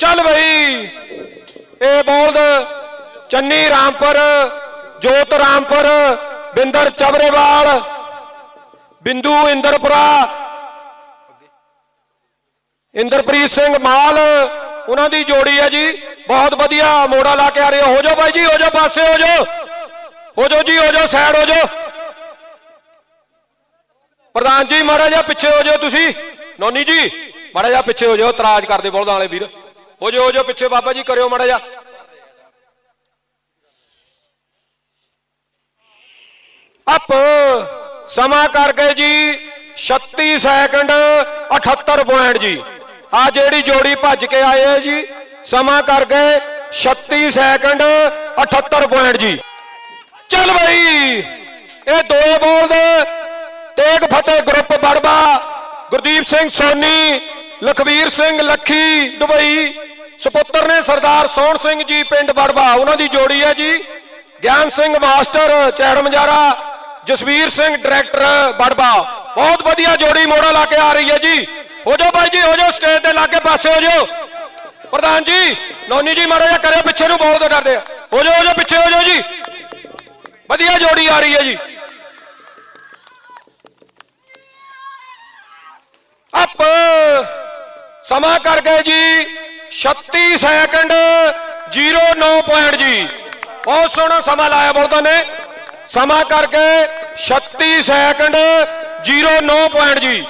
ਚੱਲ ਬਈ। ਇਹ ਬੋਲਦ ਚੰਨੀ ਰਾਮਪੁਰ, ਜੋਤ ਰਾਮਪੁਰ, ਬਿੰਦਰ ਚਬਰੇਵਾਲ, ਬਿੰਦੂ ਇੰਦਰਪੁਰਾ, ਇੰਦਰਪ੍ਰੀਤ ਸਿੰਘ ਮਾਲ, ਉਹਨਾਂ ਦੀ ਜੋੜੀ ਹੈ ਜੀ। ਬਹੁਤ ਵਧੀਆ ਮੋੜਾ ਲਾ ਕੇ ਆ ਰਹੇ ਹੋ। ਹੋ ਜਾਓ ਬਾਈ ਜੀ, ਹੋ ਜਾਓ, ਪਾਸੇ ਹੋ ਜਾਓ। ਹੋ ਜਾਓ ਜੀ, ਹੋ ਜਾਓ, ਸਾਈਡ ਹੋ ਜਾਓ। ਪ੍ਰਧਾਨ ਜੀ ਮਹਾਰਾਜਾ ਪਿੱਛੇ ਹੋ ਜਾਓ ਤੁਸੀਂ। ਨੋਨੀ ਜੀ ਮਹਾਰਾਜਾ ਪਿੱਛੇ ਹੋ ਜਾਓ, ਇਤਰਾਜ਼ ਕਰਦੇ ਬੋਲਦਾਂ ਵਾਲੇ ਵੀਰ। ਹੋ ਜਾਓ ਹੋ ਜਾਓ ਪਿੱਛੇ ਬਾਬਾ ਜੀ ਕਰਿਓ ਮਾੜਾ ਜਿਹਾ। ਅਪ, ਸਮਾਂ ਕਰ ਗਏ ਜੀ 36 ਸੈਕਿੰਡ 78 ਪੁਆਇੰਟ ਜੀ। ਆ ਜਿਹੜੀ ਜੋੜੀ ਭੱਜ ਕੇ ਆਏ ਹੈ ਜੀ, ਸਮਾਂ ਕਰ ਗਏ 36 ਸੈਕਿੰਡ 78 ਪੁਆਇੰਟ ਜੀ। ਚੱਲ ਬਈ, ਇਹ ਦੋਏ ਬੋਲ ਦੇ ਤੇਗ ਫਤਿਹ ਗਰੁੱਪ ਬੜਬਾ ਗੁਰਦੀਪ ਸਿੰਘ ਸੋਨੀ ਲਖਵੀਰ ਸਿੰਘ ਲੱਖੀ, ਦੁਬਈ। ਸੁਪੁੱਤਰ ਨੇ ਸਰਦਾਰ ਸੋਹਣ ਸਿੰਘ ਜੀ ਪਿੰਡ ਬੜਬਾ ਉਹਨਾਂ ਦੀ ਜੋੜੀ ਹੈ ਜੀ ਗਿਆਨ ਸਿੰਘ ਮਾਸਟਰ ਚੈੜ ਮਜਾਰਾ ਜਸਵੀਰ ਸਿੰਘ ਡਾਇਰੈਕਟਰ ਬੜਬਾ ਬਹੁਤ ਵਧੀਆ ਜੋੜੀ ਮੋੜਾ ਲਾ ਕੇ ਆ ਰਹੀ ਹੈ ਜੀ। ਹੋ ਜਾਓ ਬਾਈ ਜੀ, ਹੋ ਜਾਓ ਸਟੇਜ ਦੇ ਲਾਗੇ ਪਾਸੇ ਹੋ ਜਾਓ। ਪ੍ਰਧਾਨ ਜੀ, ਨੌਨੀ ਜੀ ਮਾੜਾ ਜਿਹਾ ਕਰਿਓ, ਪਿੱਛੇ ਨੂੰ ਬੋਲ ਦੇ ਡਰਦੇ ਆ। ਹੋ ਜਾਓ ਹੋ ਜਾਓ, ਪਿੱਛੇ ਹੋ ਜਾਓ ਜੀ। ਵਧੀਆ ਜੋੜੀ ਆ ਰਹੀ ਹੈ ਜੀ ਅਪ ਸਮਾਂ ਕਰ ਗਏ ਜੀ 36 ਸੈਕਿੰਡ 09 ਪੁਆਇੰਟ ਜੀ। ਬਹੁਤ ਸੋਹਣਾ ਸਮਾਂ ਲਾਇਆ ਬੋਲਦਾ ਨੇ। ਸਮਾਂ ਕਰਕੇ ਗਏ 36 ਸੈਕਿੰਡ 09 ਪੁਆਇੰਟ ਜੀ।